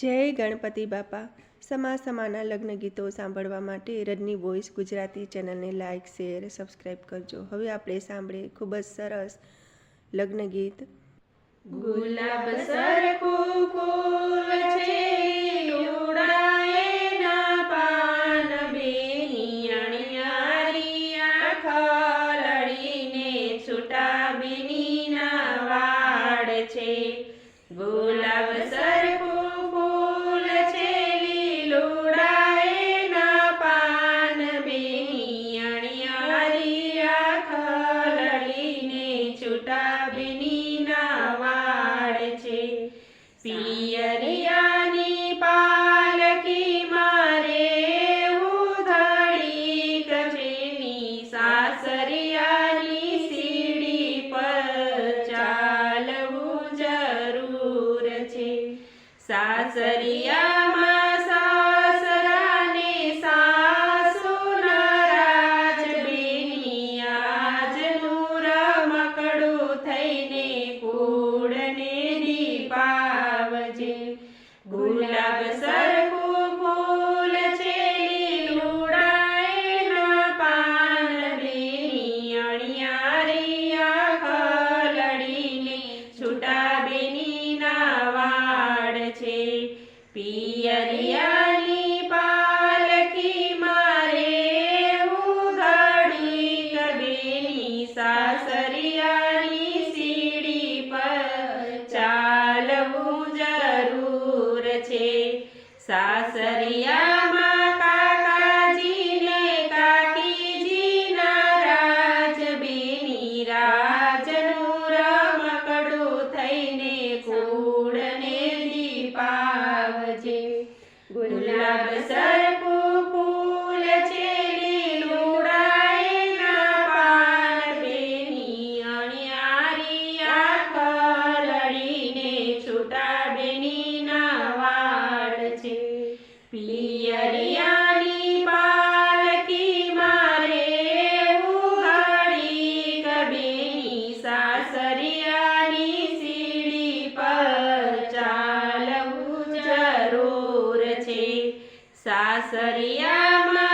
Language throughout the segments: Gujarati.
જય ગણપતિ બાપા. સમા સમાના લગ્ન ગીતો સાંભળવા માટે રજની વોઇસ ગુજરાતી ચેનલને લાઇક શેર સબસ્ક્રાઈબ કરજો. હવે આપણે સાંભળીએ ખૂબ જ સરસ લગ્ન ગીત. ગુલાબ સરખું ફૂલ છે બેની છૂટા બેનીના વાડ છે. ગુલાબ પિયરિયાની પાલકી મારે ઉધડી કજેની સાસરિયાની સીડી પર ચાલવું જરૂર છે સાસરિયામાં ગુલાબ સાસરિયામાં કાકાજીને કાકીજીના રાજ બેની રાજનું રમકડું થઈને કૂડને દીપાવજે. ગુલાબ સરખું પિયરિયાની પાલકી મારે કબેની સાસરિયાની સીડી પર ચાલવું જરૂર છે. સાસરિયામાં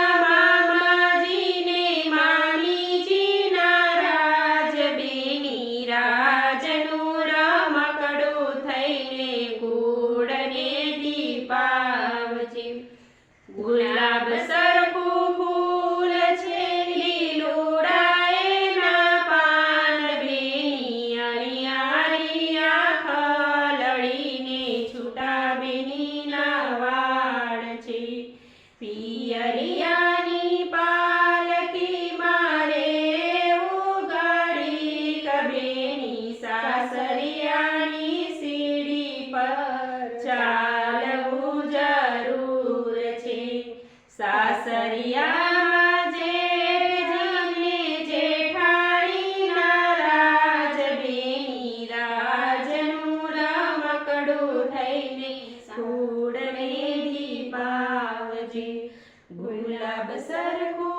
Gulab Гуля безереку